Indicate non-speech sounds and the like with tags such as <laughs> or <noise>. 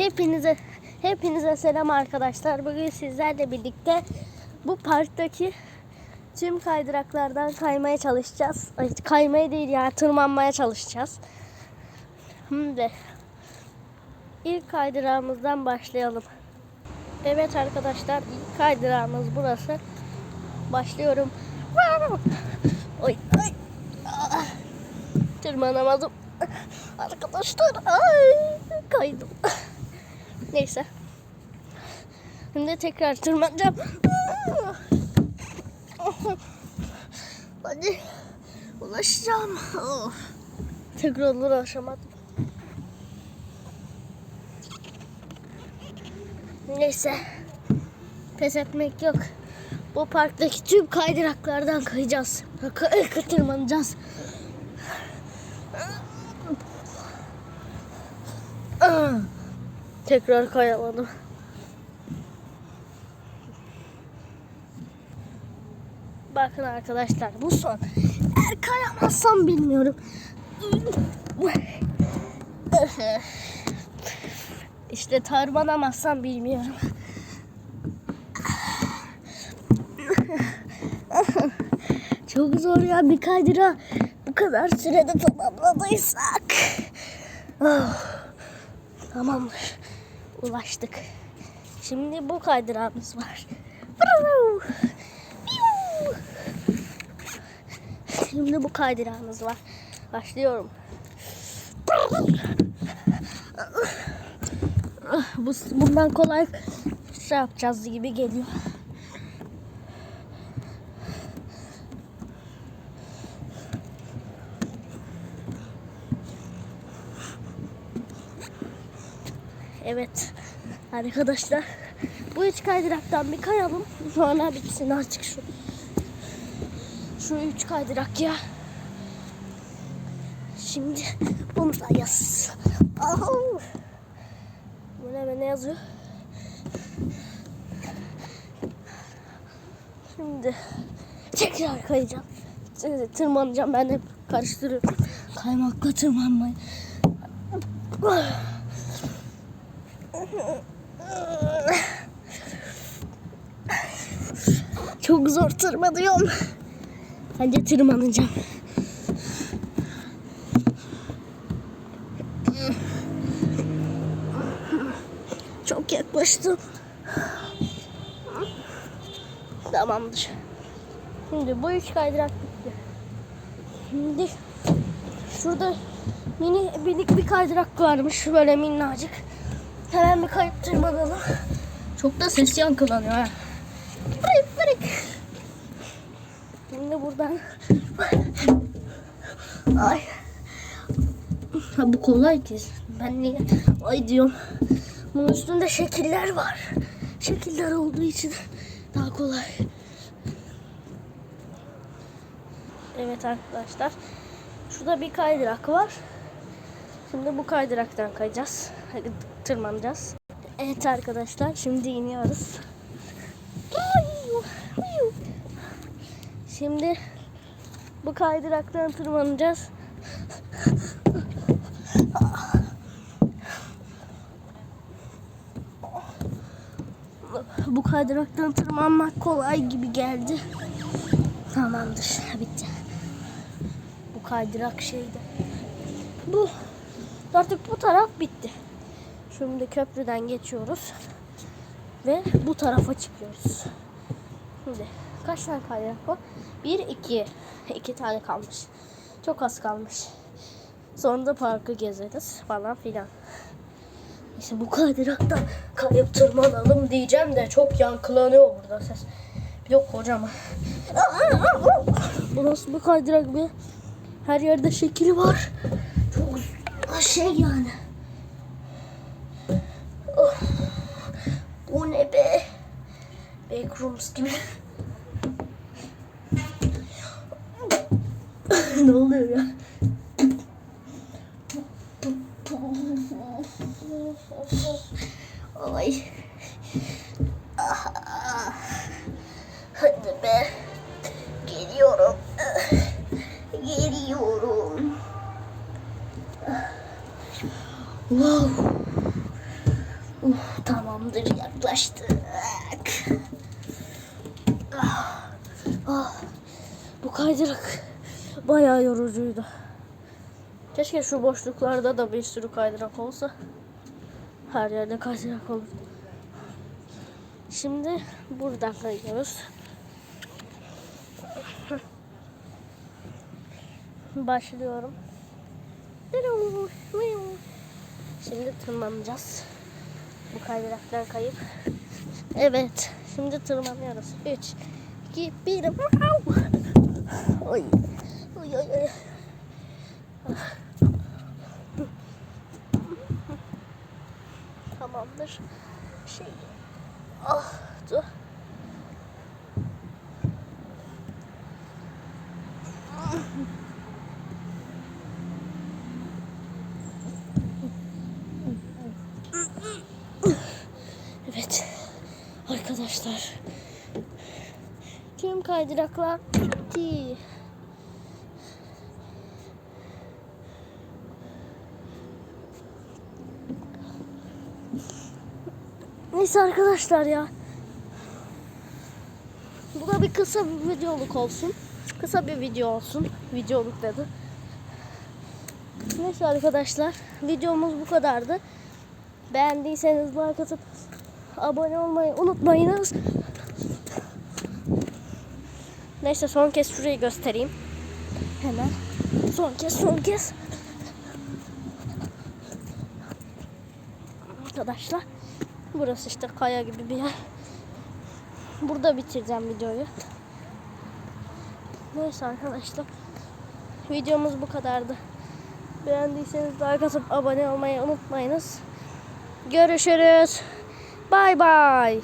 Hepinize hepinize selam arkadaşlar. Bugün sizlerle birlikte bu parktaki tüm kaydıraklardan kaymaya çalışacağız. Ay, kaymaya değil ya tırmanmaya çalışacağız. Şimdi ilk kaydırağımızdan başlayalım. Evet arkadaşlar ilk kaydırağımız burası. Başlıyorum. Oy, oy. Tırmanamadım. Arkadaşlar ay kaydım. Neyse. Şimdi tekrar tırmanacağım. Hadi ulaşacağım. Tekrar ulaşamadım. Neyse. Pes etmek yok. Bu parktaki tüm kaydıraklardan kayacağız. Ka- tırmanacağız. Ah! Tekrar kayamadım. Bakın arkadaşlar bu son. Eğer kayamazsam bilmiyorum. İşte tırmanamazsam bilmiyorum. Çok zor ya bir kaydıra bu kadar sürede tamamladıysak. Oh. Tamamdır. Ulaştık. Şimdi bu kaydırağımız var. Şimdi bu kaydırağımız var. Başlıyorum. Bu, bundan kolay şey yapacağız gibi geliyor. Evet. Arkadaşlar bu üç kaydıraktan bir kayalım. Sonra bitsin artık şu. Şu üç kaydırak ya. Şimdi bundayız Ahu. bu ne ne yazıyor? Şimdi tekrar kayacağım. Şimdi tırmanacağım. Ben hep karıştırıyorum. Kaymakla tırmanmayı Çok zor tırmanıyorum. Bence tırmanacağım. Çok yaklaştım. Tamamdır. Şimdi bu üç kaydırak bitti. Şimdi şurada mini minik bir kaydırak varmış böyle minnacık. Hemen bir kayıp tırmanalım. Çok da ses yankılanıyor ha. Bırak bırak. Şimdi buradan. Ay. Ha bu kolay ki. Ben niye ay diyorum. Bunun üstünde şekiller var. Şekiller olduğu için daha kolay. Evet arkadaşlar. Şurada bir kaydırak var. Şimdi bu kaydıraktan kayacağız. Tırmanacağız. Evet arkadaşlar şimdi iniyoruz. Şimdi bu kaydıraktan tırmanacağız. Bu kaydıraktan tırmanmak kolay gibi geldi. Tamamdır. Bitti. Bu kaydırak şeydi. Bu artık bu taraf bitti. Şimdi köprüden geçiyoruz. Ve bu tarafa çıkıyoruz. Şimdi kaç tane var? Bir, iki. iki tane kalmış. Çok az kalmış. Sonra da parkı gezeriz falan filan. İşte bu kaydırakta kayıp tırmanalım diyeceğim de çok yankılanıyor burada ses. Bir de kocaman. Bu nasıl bir kaydırak be? Her yerde şekil var. Çok şey yani. Oh. Bu ne be? Backrooms gibi. <laughs> ne oluyor ya? Ay. Hadi be. Geliyorum. Geliyorum. Wow. Uf, tamamdır yaklaştık. Ah, ah. Bu kaydırak bayağı yorucuydu. Keşke şu boşluklarda da bir sürü kaydırak olsa. Her yerde kaydırak olur. Şimdi buradan kayıyoruz. Başlıyorum. Şimdi tırmanacağız. Bu kaydıraktan kayıp. Evet. Şimdi tırmanıyoruz. 3, 2, 1. Oy. Oy oy oy. Tamamdır. Şey. Ah dur. Evet. Arkadaşlar. Tüm kaydıraklar bitti. Neyse arkadaşlar ya. Bu da bir kısa bir videoluk olsun. Kısa bir video olsun. Videoluk dedi. Neyse arkadaşlar. Videomuz bu kadardı. Beğendiyseniz like atıp abone olmayı unutmayınız. Neyse son kez şurayı göstereyim. Hemen. Son kez son kez. Arkadaşlar. Burası işte kaya gibi bir yer. Burada bitireceğim videoyu. Neyse arkadaşlar. Videomuz bu kadardı. Beğendiyseniz like atıp abone olmayı unutmayınız. Görüşürüz. Bay bay.